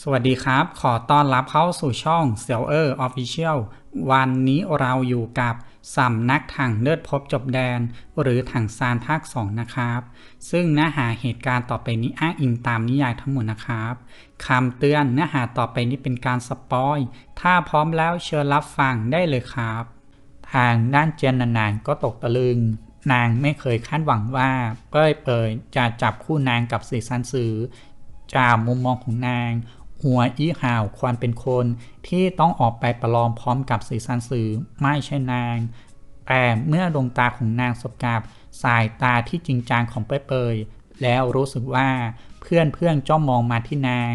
สวัสดีครับ ขอต้อนรับเข้าสู่ช่องเซียวเออร์ออฟฟิเชียลวันนี้เราอยู่กับสำนักถังเลือดพบจบแดน หรือถังซานภาค 2 นะครับ ซึ่งเนื้อหาเหตุการณ์ต่อไปนี้อ้างอิงตามนิยายทั้งหมดนะครับคำเตือนเนื้อหาต่อไปนี้เป็นการสปอย ถ้าพร้อมแล้วเชิญรับฟังได้เลยครับ ทางด้านเจนนานๆก็ตกตะลึง นางไม่เคยคาดหวังว่าเป้ยเปยจะจับคู่นางกับสีซันซือจากมุมมองของนาง หัวอี้ห่าวความเป็นคนที่ต้องออกไปประลองพร้อมกับสีซันซือไม่ใช่นาง แต่เมื่อดวงตาของนางสบกับสายตาที่จริงจังของเปเปยแล้วรู้สึกว่าเพื่อนเพื่อนจ้องมองมาที่นาง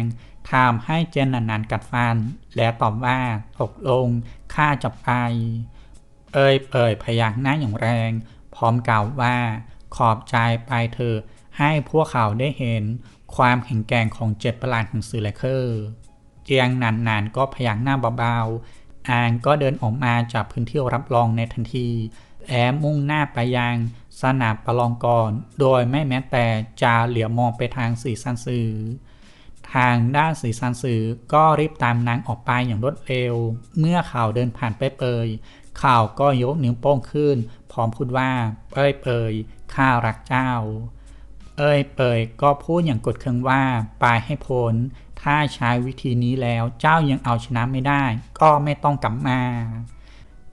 ทำให้เจนนันๆกัดฟัน และตอบว่าตกลงข้าจะไปเอ่ยเอ่ยพยักหน้าอย่างแรง พร้อมกล่าวว่าขอบใจไปเถอะให้พวกเขาได้เห็น ความแข็งแกร่งของเจ็ดประหลาดของสื่อไลเคอร์เจียงนานๆก็พยักหน้าเบาๆอางก็เดินออกมาจากพื้นที่รับรองในทันทีแอบมุ่งหน้าไปยังสนามประลองก่อนโดยไม่แม้แต่จะเหลียวมองไปทางสีสันสื่อทางด้านสีสันสื่อก็รีบตามนางออกไปอย่างรวดเร็ว เมื่อข่าวเดินผ่านเป้ยเปยข่าวก็ยกนิ้วโป้งขึ้น พร้อมพูดว่าเปยเปยข้ารักเจ้า เอ้ยเปยก็พูดอย่างกดเคืองว่าไปให้พ้น ถ้าใช้วิธีนี้แล้วเจ้ายังเอาชนะไม่ได้ ก็ไม่ต้องกลับมา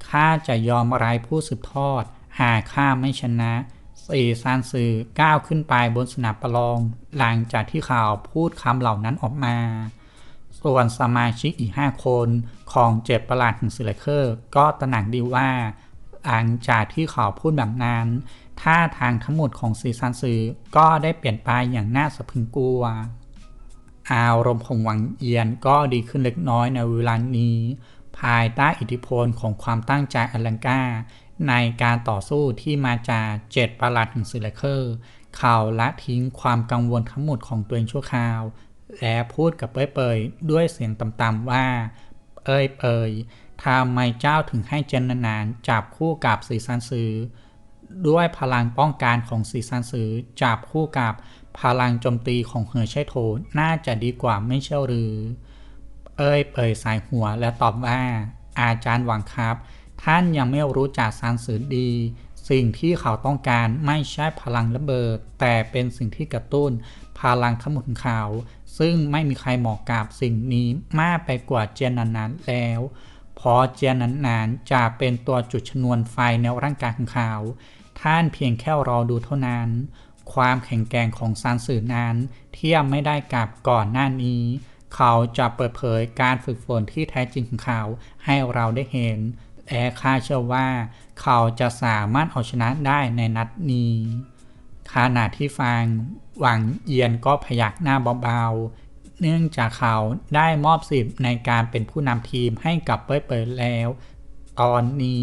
ข้าจะยอมอะไรผู้สืบทอด หากข้าไม่ชนะสี่ซานซือก้าวขึ้นไปบนสนามประลอง หลังจากที่ข่าวพูดคำเหล่านั้นออกมา ส่วนสมาชิกอีก5คนของเจ็ดประหลาดของซิลเคอร์ ก็ตระหนักดีว่าหลังจากที่เขาวพูดแบบนั้น ท่าทางทั้งหมดของซีซันซือก็ได้เปลี่ยนไปอย่างน่าสะพรึงกลัว อารมณ์ของหวังเอียนก็ดีขึ้นเล็กน้อยในเวลานี้ ภายใต้อิทธิพลของความตั้งใจอลังกาในการต่อสู้ที่มาจากเจ็ดประหลาดแห่งซิลเคอร์เขาละทิ้งความกังวลทั้งหมดของตัวเองชั่วคราว และพูดกับเป้ยเปยด้วยเสียงต่ำๆว่า เอ้ยเปยทำไมเจ้าถึงให้เจนนานๆจับคู่กับสีซันซือ ด้วยพลังป้องกันของสีซันซือจับคู่กับพลังโจมตีของเฮอร์เชโทน่าจะดีกว่าไม่เช่หรือ เอ้ยเปยสายหัวและตอบว่า อาจารย์หวังครับ ท่านยังไม่รู้จักซันซือดี สิ่งที่เขาต้องการไม่ใช่พลังระเบิด แต่เป็นสิ่งที่กระตุ้นพลังทั้งหมดของเขาซึ่งไม่มีใครเหมาะกับสิ่งนี้มากไปกว่าเจนนานๆแล้ว พราะเจียนนานๆจะเป็นตัวจุดชนวนไฟในร่างกายของเขา ท่านเพียงแค่รอดูเท่านั้น ความแข็งแกร่งของซานสื่อนั้นเทียบไม่ได้กับก่อนหน้านี้ เขาจะเปิดเผยการฝึกฝนที่แท้จริงของเขาให้เราได้เห็นและข้าเชื่อว่า เขาจะสามารถเอาชนะได้ในนัดนี้ขณะที่ฟัง หวังเอียนก็พยักหน้าเบาๆ เนื่องจากเขาได้มอบสิทธิ์ในการเป็นผู้นำทีมให้กับเป้ยเปิดแล้ว ตอนนี้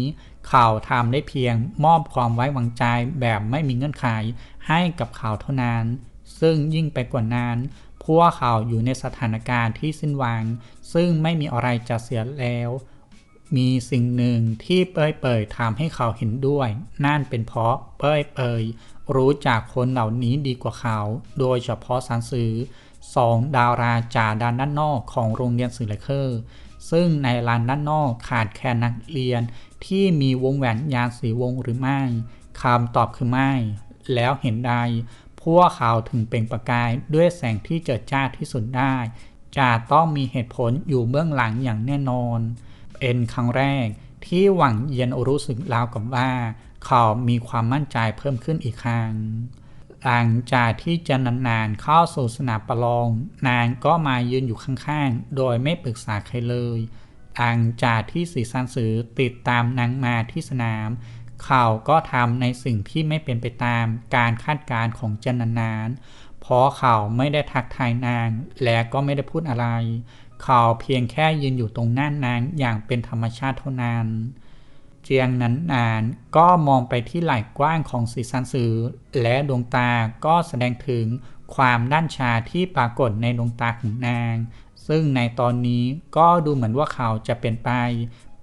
เขาทำได้เพียงมอบความไว้วางใจแบบไม่มีเงื่อนไขให้กับเขาเท่านั้น ซึ่งยิ่งไปกว่านั้นพวกเขาอยู่ในสถานการณ์ที่สิ้นหวัง ซึ่งไม่มีอะไรจะเสียแล้ว มีสิ่งหนึ่งที่เป้ยเปยทำให้เขาเห็นด้วย นั่นเป็นเพราะเป้ยเปยรู้จักคนเหล่านี้ดีกว่าเขา โดยเฉพาะสันสือ สองดาราจาด้านด้านนอกของโรงเรียนสื่อเลเคอร์ซึ่งในลานด้านนอกขาดแคลนนักเรียนที่มีวงแหวนยานสีวงหรือไม่คำตอบคือไม่ แล้วเห็นใดพวกเขาถึงเปล่งประกายด้วยแสงที่เจิดจ้าที่สุดได้จะต้องมีเหตุผลอยู่เบื้องหลังอย่างแน่นอน เป็นครั้งแรกที่หวังเยียนรู้สึกราวกับว่า เขามีความมั่นใจเพิ่มขึ้นอีกครั้ง หลังจากที่จะนานๆเข้าสู่สนามประลอง นางก็มายืนอยู่ข้างๆ โดยไม่ปรึกษาใครเลยหลังจากที่สีซันสือติดตามนางมาที่สนาม เขาก็ทำในสิ่งที่ไม่เป็นไปตามการคาดการณ์ของเจนนานเพราะเขาไม่ได้ทักทายนาง และก็ไม่ได้พูดอะไร เขาเพียงแค่ยืนอยู่ตรงหน้านางอย่างเป็นธรรมชาติเท่านั้น เจียงนั้นนาน ก็มองไปที่ไหล่กว้างของสีซันซือ และดวงตาก็แสดงถึงความด้านชาที่ปรากฏในดวงตาของนาง ซึ่งในตอนนี้ก็ดูเหมือนว่าเขาจะเป็นไป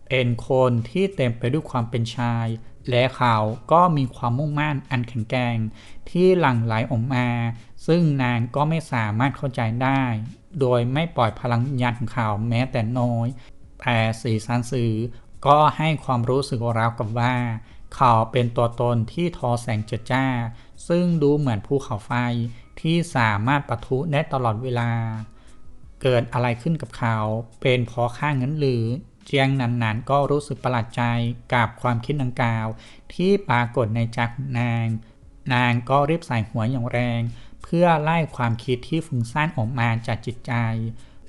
เป็นคนที่เต็มไปด้วยความเป็นชาย และเขาก็มีความมุ่งมั่นอันแข็งแกร่งที่หลั่งไหลออกมา ซึ่งนางก็ไม่สามารถเข้าใจได้ โดยไม่ปล่อยพลังวิญญาณของเขาแม้แต่น้อยแต่สีสันสื่อ ก็ให้ความรู้สึกราวกับว่า เขาเป็นตัวตนที่ทอแสงเจิดจ้า ซึ่งดูเหมือนภูเขาไฟที่สามารถปะทุได้ตลอดเวลา เกิดอะไรขึ้นกับเขา เป็นเพราะข้างนั้นหรือเจียงนันๆก็รู้สึกประหลาดใจกับความคิดดังกล่าว ที่ปรากฏในใจของนาง นางก็รีบใส่หัวอย่างแรง เพื่อไล่ความคิดที่ฟุ้งซ่านออกมาจากจิตใจ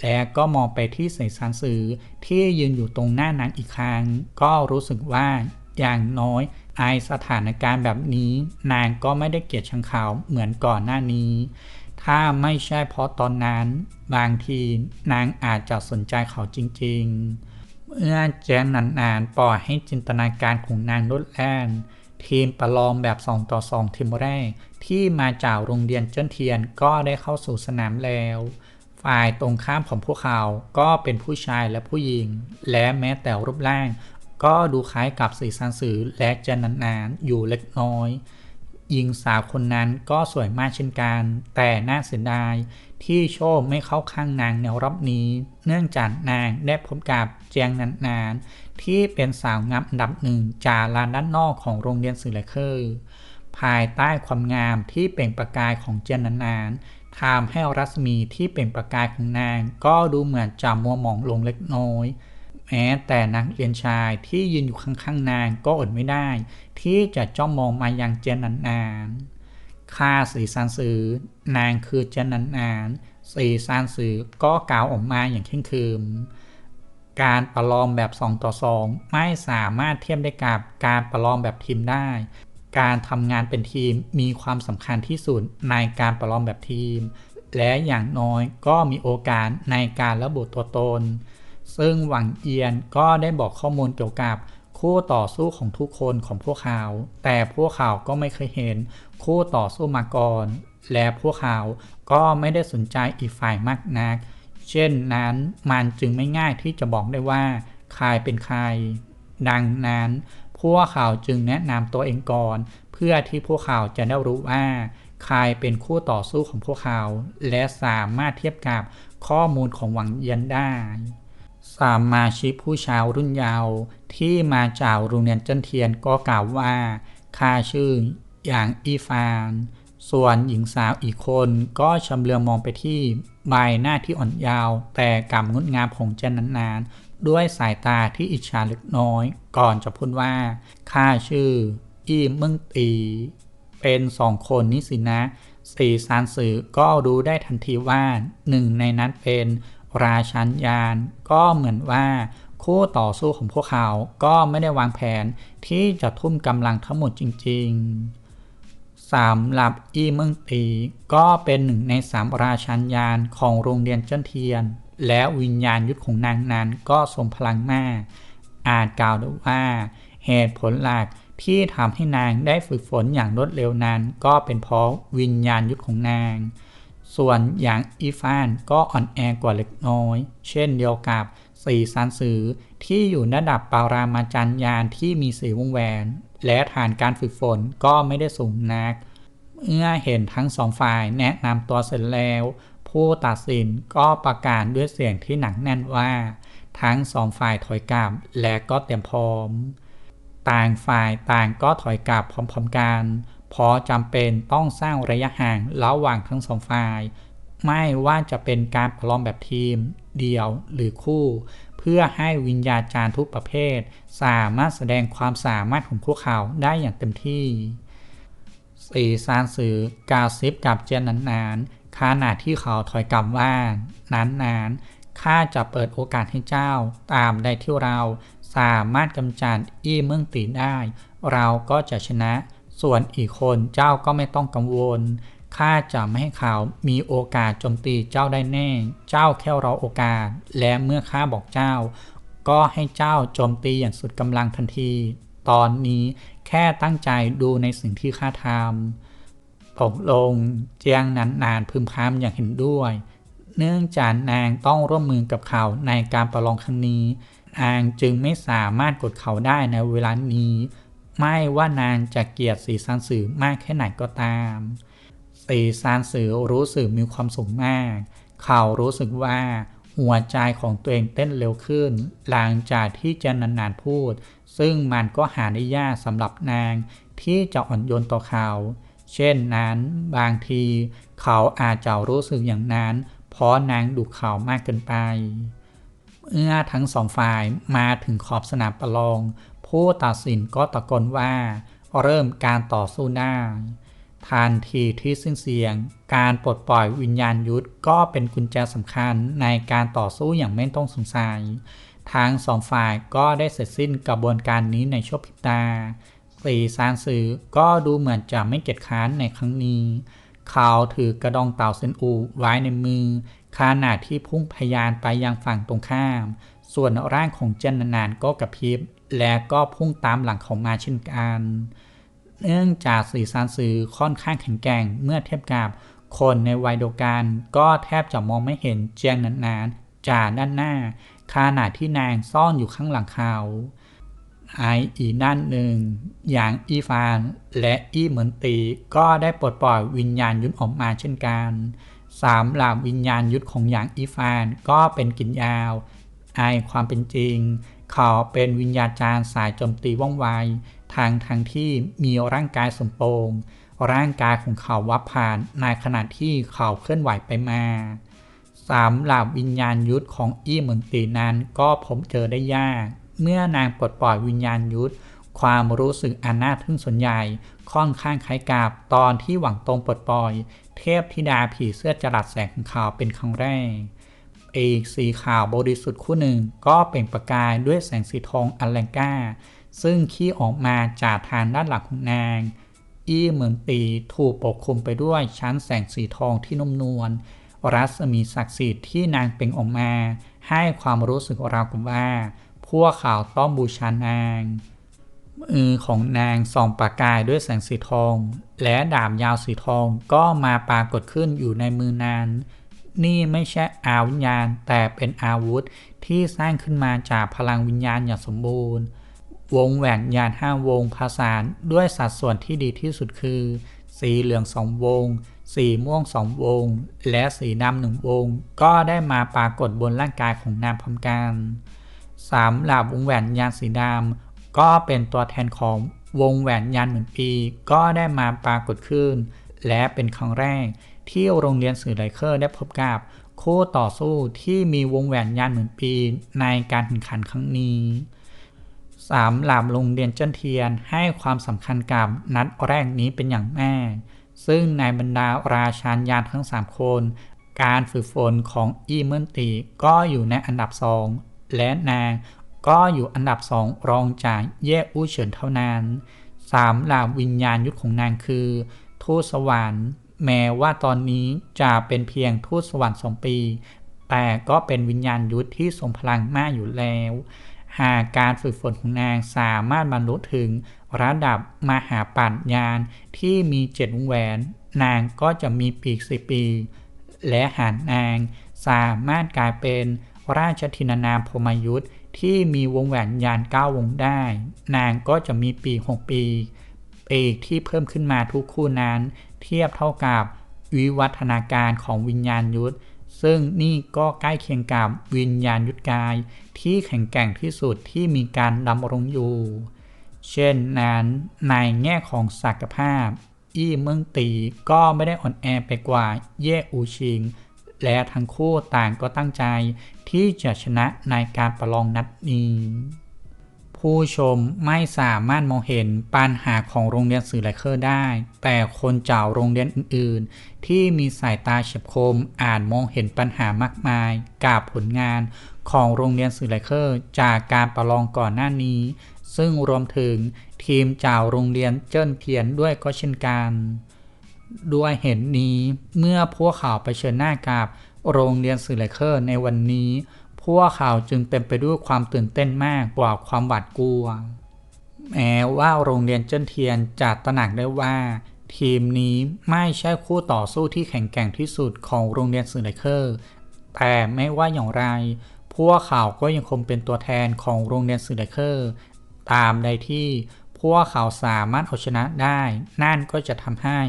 และก็มองไปที่เสสารสื่อที่ยืนอยู่ตรงหน้านางอีกครั้ง ก็รู้สึกว่าอย่างน้อยไอสถานการณ์แบบนี้ นางก็ไม่ได้เกลียดชังเขาเหมือนก่อนหน้านี้ ถ้าไม่ใช่เพราะตอนนั้น บางทีนางอาจจะสนใจเขาจริง ๆ เมื่อแจ้งนานๆปล่อยให้จินตนาการของนางลดแล่นทีมประลองแบบ 2 ต่อ 2 ทีมแรก ที่มาจากโรงเรียนเจิ้นเทียนก็ได้เข้าสู่สนามแล้ว ฝ่ายตรงข้ามของพวกเขาก็เป็นผู้ชายและผู้หญิง และแม้แต่รูปร่าง ก็ดูคล้ายกับสีสันสื่อและเจนนานๆอยู่เล็กน้อยหญิงสาวคนนั้นก็สวยมากเช่นกัน แต่น่าเสียดายที่โชคไม่เข้าข้างนางในรอบนี้ เนื่องจากนางได้พบกับเจียงนันนานที่เป็นสาวงามอันดับหนึ่งจากลานด้านนอกของโรงเรียนสื่อเลเคอร์ภายใต้ความงามที่เปล่งประกายของเจนนันนาน ทำให้รัศมีที่เปล่งประกายของนาง ก็ดูเหมือนจะมัวหมองลงเล็กน้อย แม้แต่นักเรียนชายที่ยืนอยู่ข้างๆนางก็อดไม่ได้ ที่จะจ้องมองมายังเจนนันนานๆค่าสีสันสือนางคือเจนนันนานๆสีสันสือก็กล่าวออกมาอย่างเข่งคืมการประลองแบบ 2 ต่อ 2 ไม่สามารถเทียบได้กับการประลองแบบทีมได้ การทำงานเป็นทีมมีความสำคัญที่สุดในการประลองแบบทีม และอย่างน้อยก็มีโอกาสในการระบุตัวตน ซึ่งหวังเอียนก็ได้บอกข้อมูลเกี่ยวกับคู่ต่อสู้ของทุกคนของพวกเขาแต่พวกเขาก็ไม่เคยเห็นคู่ต่อสู้มาก่อน และพวกเขาก็ไม่ได้สนใจอีกฝ่ายมากนัก เช่นนั้นมันจึงไม่ง่ายที่จะบอกได้ว่า ใครเป็นใคร ดังนั้น พวกเขาจึงแนะนำตัวเองก่อน เพื่อที่พวกเขาจะได้รู้ว่าใครเป็นคู่ต่อสู้ของพวกเขา และสามารถเทียบกับข้อมูลของหวังเยียนได้สามาชิกผู้ชายรุ่นเยาว์ที่มาจากโรงเรียนจิ้นเทียนก็กล่าวว่าข้าชื่ออย่างอีฟาน ส่วนหญิงสาวอีกคนก็ชำเลืองมองไปที่ใบหน้าที่อ่อนยาว แต่กำงดงามของเจนนาน ด้วยสายตาที่อิจฉาเล็กน้อย ก่อนจะพูดว่าข้าชื่อ อีมึงตี เป็นสองคนนี้สินะ สีสารสื่อก็รู้ได้ทันทีว่าหนึ่งในนั้นเป็นราชันยาน ก็เหมือนว่าคู่ต่อสู้ของพวกเขา ก็ไม่ได้วางแผนที่จะทุ่มกำลังทั้งหมดจริง ๆสามหลับอีเมืองตี ก็เป็นหนึ่งในสามราชันยานของโรงเรียนเจิ้นเทียน และวิญญาณยุทธของนางนั้นก็ทรงพลังมาก อาจกล่าวได้ว่าเหตุผลหลักที่ทำให้นางได้ฝึกฝนอย่างรวดเร็วนั้น ก็เป็นเพราะวิญญาณยุทธของนาง ส่วนอย่างอีฟานก็อ่อนแอกว่าเล็กน้อย เช่นเดียวกับสีสันสือที่อยู่ระดับปารามาจันยานที่มีสีวงแหวน และฐานการฝึกฝนก็ไม่ได้สูงนัก เมื่อเห็นทั้งสองฝ่ายแนะนำตัวเสร็จแล้ว ผู้ตัดสินก็ประกาศด้วยเสียงที่หนักแน่นว่า ทั้งสองฝ่ายถอยกลับและก็เตรียมพร้อม ต่างฝ่ายต่างก็ถอยกลับพร้อมๆกันเพราะจำเป็นต้องสร้างระยะห่างระหว่างทั้งสองฝ่าย ไม่ว่าจะเป็นการประลองแบบทีม เดี่ยวหรือคู่ เพื่อให้วิญญาจารย์ทุกประเภท สามารถแสดงความสามารถของพวกเขาได้อย่างเต็มที่สีซานสือกาซิบกับเจนนานๆ ขณะที่เขาถอยกลับว่านานๆข้าจะเปิดโอกาสให้เจ้า ตามได้ที่เราสามารถกำจัดอี้เมืองตีได้ เราก็จะชนะ ส่วนอีกคนเจ้าก็ไม่ต้องกังวลข้าจะไม่ให้เขามีโอกาสโจมตีเจ้าได้แน่ เจ้าแค่รอโอกาส และเมื่อข้าบอกเจ้า ก็ให้เจ้าโจมตีอย่างสุดกำลังทันที ตอนนี้แค่ตั้งใจดูในสิ่งที่ข้าทำ ตกลงเจียงนั้นนานพึมพำอย่างเห็นด้วย เนื่องจากนางต้องร่วมมือกับเขาในการประลองครั้งนี้ นางจึงไม่สามารถกดเขาได้ในเวลานี้ ไม่ว่านางจะเกลียดสีสันสื่อมากแค่ไหนก็ตาม สีซานสื่อรู้สึกมีความสุขมาก เขารู้สึกว่าหัวใจของตัวเองเต้นเร็วขึ้น หลังจากที่เจนนานๆพูด ซึ่งมันก็หาได้ยากสำหรับนางที่จะอ่อนโยนต่อเขา เช่นนั้น บางที เขาอาจจะรู้สึกอย่างนั้น เพราะนางดุเขามากเกินไป เมื่อทั้งสองฝ่ายมาถึงขอบสนามประลอง ผู้ตัดสินก็ตะโกนว่า เริ่มการต่อสู้ได้า ทันทีที่สิ้นเสียง การปลดปล่อยวิญญาณยุทธก็เป็นกุญแจสำคัญในการต่อสู้อย่างไม่ต้องสงสัยทั้งสองฝ่ายก็ได้เสร็จสิ้นกระบวนการนี้ในชั่วพริบตา สีซานซือก็ดูเหมือนจะไม่เกียจค้านในครั้งนี้ เขาถือกระดองเต่าเซนอูไว้ในมือขณะที่พุ่งพยานไปยังฝั่งตรงข้าม ส่วนร่างของเจนนานก็กระพริบ และก็พุ่งตามหลังเขามาเช่นกัน เนื่องจากสีซานซือค่อนข้างแข็งแกร่งเมื่อเทียบกับคนในวัยเดียวกันก็แทบจะมองไม่เห็นเจียงนานๆจากด้านหน้าขณะที่นางซ่อนอยู่ข้างหลังเขา ไออีนั่นหนึ่ง อย่างอีฟาน และอีเหมือนตี ก็ได้ปลดปล่อยวิญญาณยุทธออกมาเช่นกันสามหลามวิญญาณยุทธของอย่างอีฟานก็เป็นกินยาว ไอความเป็นจริง เขาเป็นวิญญาจารย์สายโจมตีว่องไว ทางทางที่มีร่างกายสมโปงร่างกายของเขาวับผ่านในขณะที่เขาเคลื่อนไหวไปมาสามหลาบวิญญาณยุทธของอี้เหมือนตีนั้นก็พบเจอได้ยาก เมื่อนางปลดปล่อยวิญญาณยุทธความรู้สึกอันน่าทึ่งส่วนใหญ่ค่อนข้างคล้ายกับตอนที่หวังตรงปลดปล่อย เทพธิดาผีเสื้อจรัสแสงของเขาเป็นครั้งแรกอีกสีขาวบริสุทธิ์คู่หนึ่งก็เปล่งประกายด้วยแสงสีทองอัลแลงกาซึ่งขี้ออกมาจากทางด้านหลังของนาง อี้เหมือนตีถูกปกคลุมไปด้วยชั้นแสงสีทองที่นุ่มนวลรัศมีศักดิ์สิทธิ์ที่นางเปล่งออกมา ให้ความรู้สึกราวกับว่า พวกเขาวต้องบูชานาง มือของนางส่องประกายด้วยแสงสีทอง และดาบยาวสีทองก็มาปรากฏขึ้นอยู่ในมือนางนี่ไม่ใช่อาวิญญาณ แต่เป็นอาวุธที่สร้างขึ้นมาจากพลังวิญญาณอย่างสมบูรณ์ วงแหวนยานห้าวงผสานด้วยสัดส่วนที่ดีที่สุดคือ สีเหลืองสองวง สีม่วงสองวง และสีดำหนึ่งวง ก็ได้มาปรากฏบนร่างกายของนางพร้อมกัน สามหลาบวงแหวนยานสีดำก็เป็นตัวแทนของวงแหวนยานเหมือนปี ก็ได้มาปรากฏขึ้น และเป็นครั้งแรก ที่โรงเรียนสื่อไลเคอร์ได้พบกับคู่ต่อสู้ที่มีวงแหวนยานเหมือนปีในการแข่งขันครั้งนี้ 3. หลามโรงเรียนเจ้นเทียนให้ความสำคัญกับนัดแรกนี้เป็นอย่างมากซึ่งในบรรดาราชานยานทั้ง 3 คน การฝึกฝนของอีเมินตีก็อยู่ในอันดับสอง และนางก็อยู่อันดับสองรองจากเย่อู้เฉินเท่านั้น 3. หลาวิญญาณยุทธของนางคือทูตสวรรค์แม้ว่าตอนนี้จะเป็นเพียงทูตสวรรค์สองปี แต่ก็เป็นวิญญาณยุทธที่ทรงพลังมากอยู่แล้ว หากการฝึกฝนของนางสามารถบรรลุถึงระดับมหาปัญญาณที่มีเจ็ดวงแหวน นางก็จะมีปีกสิปี และหากนางสามารถกลายเป็น ราชธินานามพมยุทธที่มีวงแหวนยานเก้าวงได้ นางก็จะมีปีหกปีปีกที่เพิ่มขึ้นมาทุกคู่นั้น เทียบเท่ากับวิวัฒนาการของวิญญาณยุทธซึ่งนี่ก็ใกล้เคียงกับวิญญาณยุทธกาย ที่แข็งแกร่งที่สุดที่มีการดำรงอยู่ เช่นนั้นในแง่ของศักยภาพ อี้เมืองตีก็ไม่ได้อ่อนแอไปกว่าเย่อูชิง และทั้งคู่ต่างก็ตั้งใจที่จะชนะในการประลองนัดนี้ ผู้ชมไม่สามารถมองเห็นปัญหาของโรงเรียนสื่อไลเคอร์ได้ แต่คนเจ้าโรงเรียนอื่นๆ ที่มีสายตาเฉียบคมอาจมองเห็นปัญหามากมาย กับผลงานของโรงเรียนสื่อไลเคอร์จากการประลองก่อนหน้านี้ ซึ่งรวมถึงทีมเจ้าโรงเรียนเจิ้นเพียนด้วยก็เช่นกัน ด้วยเห็นนี้เมื่อพวกเขาไปเชิญหน้ากับโรงเรียนสื่อไลเคอร์ในวันนี้ พวกเขาจึงเต็มไปด้วยความตื่นเต้นมากกว่าความหวาดกลัว แม้ว่าโรงเรียนเจิ้นเทียนจะตระหนักได้ว่า ทีมนี้ไม่ใช่คู่ต่อสู้ที่แข็งแกร่งที่สุดของโรงเรียนสื่อไลเคอร์ แต่ไม่ว่าอย่างไร พวกเขาก็ยังคงเป็นตัวแทนของโรงเรียนสื่อไลเคอร์ตามใดที่พวกเขาสามารถเอาชนะได้ นั่นก็จะทำให้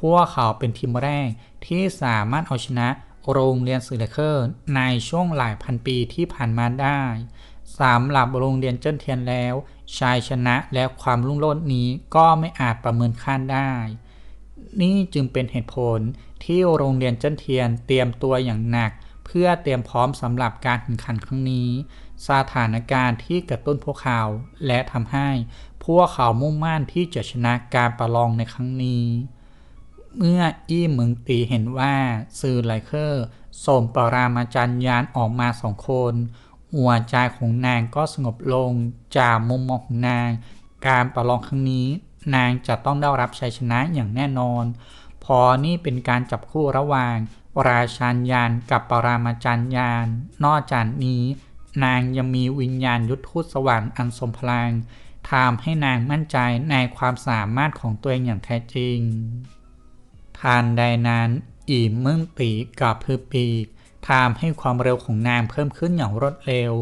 พวกเขาเป็นทีมแรกที่สามารถเอาชนะโรงเรียนสื่อไลเคอร์ในช่วงหลายพันปีที่ผ่านมาได้สำหรับโรงเรียนเจิ้นเทียนแล้วชัยชนะและความรุ่งโรจน์นี้ก็ไม่อาจประเมินค่าได้ นี่จึงเป็นเหตุผลที่โรงเรียนเจิ้นเทียนเตรียมตัวอย่างหนัก เพื่อเตรียมพร้อมสำหรับการแข่งขันครั้งนี้ สถานการณ์ที่กระตุ้นพวกเขาและทำให้ พวกเขามุ่งมั่นที่จะชนะการประลองในครั้งนี้ เมื่ออี้เมืองตีเห็นว่าสื่อไลเคอร์ส่งปรามาจารย์ยานออกมาสองคน หัวใจของนางก็สงบลงจากมุมมองของนาง การประลองครั้งนี้ นางจะต้องได้รับชัยชนะอย่างแน่นอน พอนี่เป็นการจับคู่ระหว่างราชานยานกับปรามาจารย์ยาน นอกจากนี้ นางยังมีวิญญาณยุทธทูตสวรรค์อันทรงพลังทำให้นางมั่นใจในความสามารถของตัวเองอย่างแท้จริง ทันใดนั้นอีเมืองตีกับพือปีกทำให้ความเร็วของนางเพิ่มขึ้นอย่างรวดเร็ว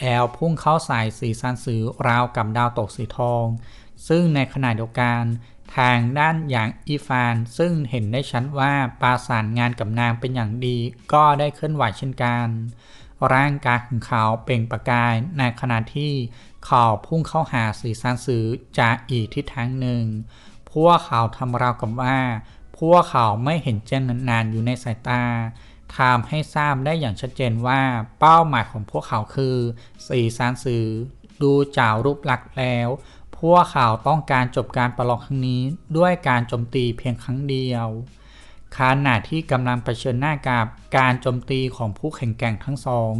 แอลพุ่งเข้าใสายสีสันสือราวกับดาวตกสีทอง ซึ่งในขณะเดียวกัน ทางด้านอย่างอีฟาน ซึ่งเห็นได้ชัดว่าปราสานงานกับนางเป็นอย่างดี ก็ได้เคลื่อนไหวเช่นกัน ร่างกายของเขาเปล่งประกายในขณะที่เขาพุ่งเข้าหาสีสันสือจากอีกทิศทางหนึ่ง พวกเขาทำราวกับว่า พวกเขาไม่เห็นแจ้งนานๆอยู่ในสายตาทำให้ทราบได้อย่างชัดเจนว่าเป้าหมายของพวกเขาคือสีซานสือ ดูจากรูปลักษณ์แล้ว พวกเขาต้องการจบการประลองครั้งนี้ด้วยการโจมตีเพียงครั้งเดียวขณะที่กำลังเผชิญหน้ากับการโจมตีของผู้แข่งแกร่งทั้งสอง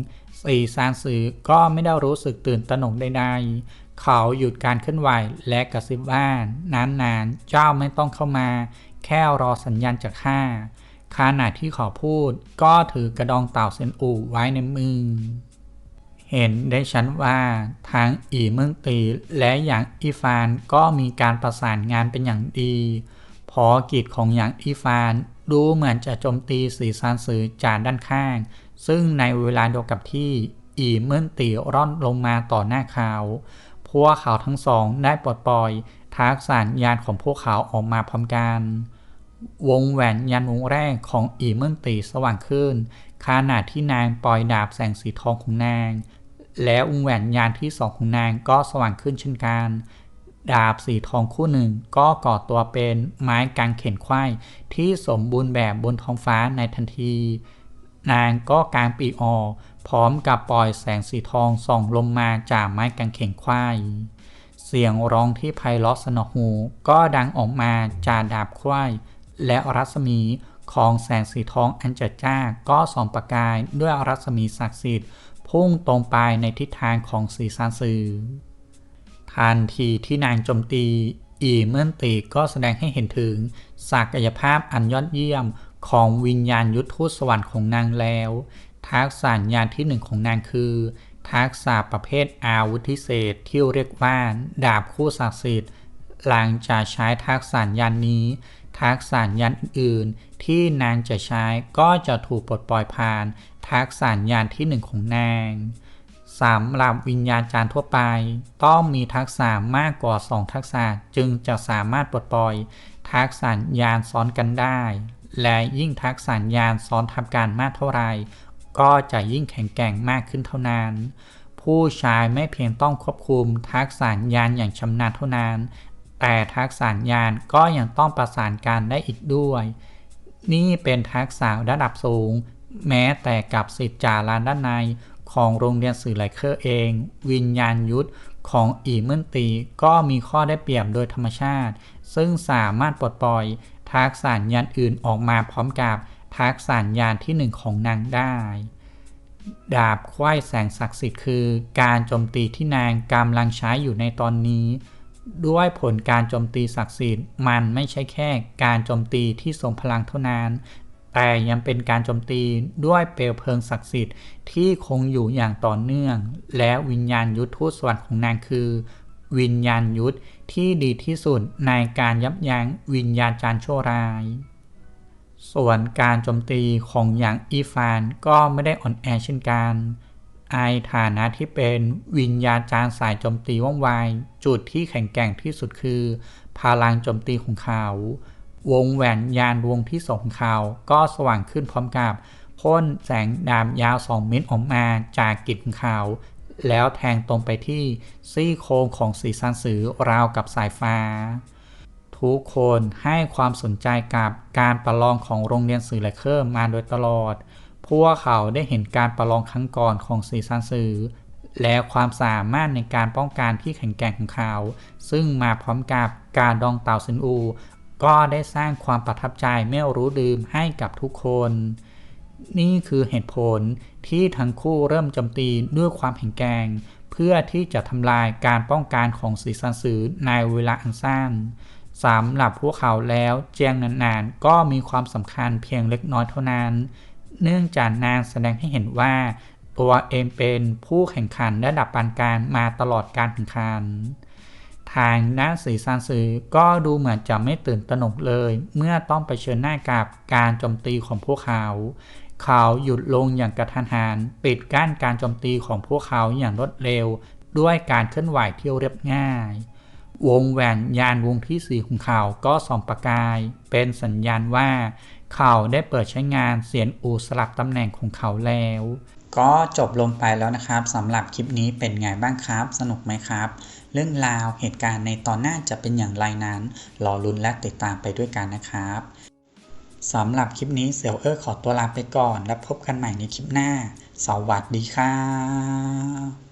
สีซานสือก็ไม่ได้รู้สึกตื่นตระหนกใดๆ เขาหยุดการเคลื่อนไหวและกระซิบว่านานๆ เจ้าไม่ต้องเข้ามาแค่รอสัญญาณจากข้าขณะที่ขาพูดก็ถือกระดองเต่าเซนอูไว้ในมือ เห็นได้ชัดว่าทั้งอีเมืองตีและอย่างอีฟานก็มีการประสานงานเป็นอย่างดี พอกิจของอย่างอีฟานดูเหมือนจะโจมตีสีซานสือจากด้านข้าง ซึ่งในเวลาเดียวกับที่อีเมืองตีร่อนลงมาต่อหน้าเขา พวกเขาทั้งสองได้ปลดปล่อย ทักษะยานของพวกเขาออกมาพร้อมกัน วงแหวนยันวงแรกของอีเมินตีสว่างขึ้น ขณะที่นางปล่อยดาบแสงสีทองของนาง และววงแหวนยานที่สองของนางก็สว่างขึ้นเช่นกัน ดาบสีทองคู่หนึ่งก็ก่อตัวเป็นไม้กางเขนควายที่สมบูรณ์แบบบนท้องฟ้าในทันที นางก็กางปีกออกพร้อมกับปล่อยแสงสีทองส่องลงมาจากไม้กางเขนควาย เสียงร้องที่ไพเราะสนหู ก็ดังออกมาจากดาบควายและรัศมีของแสงสีทองอันจัดจ้าก็ส่องประกายด้วยรัศมีศักดิ์สิทธิ์พุ่งตรงไปในทิศทางของสีซานซือทันทีที่นางโจมตี อีเมื่อนตีก็แสดงให้เห็นถึงศักยภาพอันยอดเยี่ยมของวิญญาณยุทธทูตสวรรค์ของนางแล้ว ทักษะญาณที่หนึ่งของนางคือ ทักษะประเภทอาวุธพิเศษที่เรียกว่า ดาบคู่ศักดิ์สิทธิ์หลังจากใช้ทักษะญานนี้ ทักษะยันอื่นที่นางจะใช้ก็จะถูกปลดปล่อยผ่าน ทักษะยานที่หนึ่งของนางสำหรับวิญญาณจารย์ทั่วไป ต้องมีทักษะมากกว่าสองทักษะจึงจะสามารถปลดปล่อย ทักษะยานซ้อนกันได้ และยิ่งทักษะยานซ้อนทำการมากเท่าไหร่ ก็จะยิ่งแข็งแกร่งมากขึ้นเท่านั้น ผู้ชายไม่เพียงต้องควบคุมทักษะยานอย่างชำนาญเท่านั้น แต่ทักษะญาณก็ยังต้องประสานกันได้อีกด้วย นี่เป็นทักษะระดับสูง แม้แต่กับสิทธิจาลานด้านในของโรงเรียนสื่อไลเคอร์เอง วิญญาณยุทธของอีเมืนตีก็มีข้อได้เปรียบโดยธรรมชาติ ซึ่งสามารถปลดปล่อยทักษะญาณอื่นออกมาพร้อมกับ ทักษะญาณที่หนึ่งของนางได้ ดาบควายแสงศักดิ์สิทธิ์คือ การโจมตีที่นางกำลังใช้อยู่ในตอนนี้ ด้วยผลการโจมตีศักดิ์สิทธิ์ มันไม่ใช่แค่การโจมตีที่ทรงพลังเท่านั้น แต่ยังเป็นการโจมตีด้วยเปลวเพลิงศักดิ์สิทธิ์ที่คงอยู่อย่างต่อเนื่อง และวิญญาณยุทธทูตสวรรค์ของนางคือวิญญาณยุทธที่ดีที่สุดในการยับยั้งวิญญาณจารชั่วร้าย ส่วนการโจมตีของอย่างอีฟานก็ไม่ได้อ่อนแอเช่นกันไอฐานะที่เป็นวิญญาจารย์สายโจมตีว่องไวจุดที่แข็งแกร่งที่สุดคือ พลังโจมตีของเขา วงแหวนยานวงที่สองของเขา ก็สว่างขึ้นพร้อมกับพ่นแสงดาบยาว2เมตรออกมาจากกิจขาวแล้วแทงตรงไปที่ซี่โครงของสีสันสือราวกับสายฟ้า ทุกคนให้ความสนใจกับการประลองของโรงเรียนสื่อและเคอร์มาโดยตลอด พวกเขาได้เห็นการประลองครั้งก่อนของสีสันสื่อ และความสามารถในการป้องกันที่แข็งแกร่งของเขา ซึ่งมาพร้อมกับการดองเต่าซินอู ก็ได้สร้างความประทับใจไม่รู้ลืมให้กับทุกคน นี่คือเหตุผลที่ทั้งคู่เริ่มโจมตีด้วยความแข็งแกร่ง เพื่อที่จะทำลายการป้องกันของสีสันสือในเวลาอันสั้น สำหรับพวกเขาแล้วเจียงนานๆ ก็มีความสำคัญเพียงเล็กน้อยเท่านั้น เนื่องจากนางแสดงให้เห็นว่า ตัวเองเป็นผู้แข่งขันระดับปานกลางมาตลอดการแข่งขัน ทางด้าสีซานซือก็ดูเหมือนจะไม่ตื่นตระหนกเลย เมื่อต้องไปเชิญหน้ากับการโจมตีของพวกเขา เขาหยุดลงอย่างกระทันหันปิดกั้นการโจมตีของพวกเขาอย่างรวดเร็ว ด้วยการเคลื่อนไหวที่เรียบง่าย วงแหวนยานวงที่สี่ของเขาก็ส่องประกาย เป็นสัญญาณว่า เขาได้เปิดใช้งานเสียนอูสลับตำแหน่งของเขาแล้ว ก็จบลงไปแล้วนะครับสำหรับคลิปนี้เป็นไงบ้างครับ สนุกไหมครับ เรื่องราวเหตุการณ์ในตอนหน้าจะเป็นอย่างไรนั้น รอลุ้นและติดตามไปด้วยกันนะครับสำหรับคลิปนี้เซลเออร์ขอตัวลาไปก่อน แล้วพบกันใหม่ในคลิปหน้า สวัสดีครับ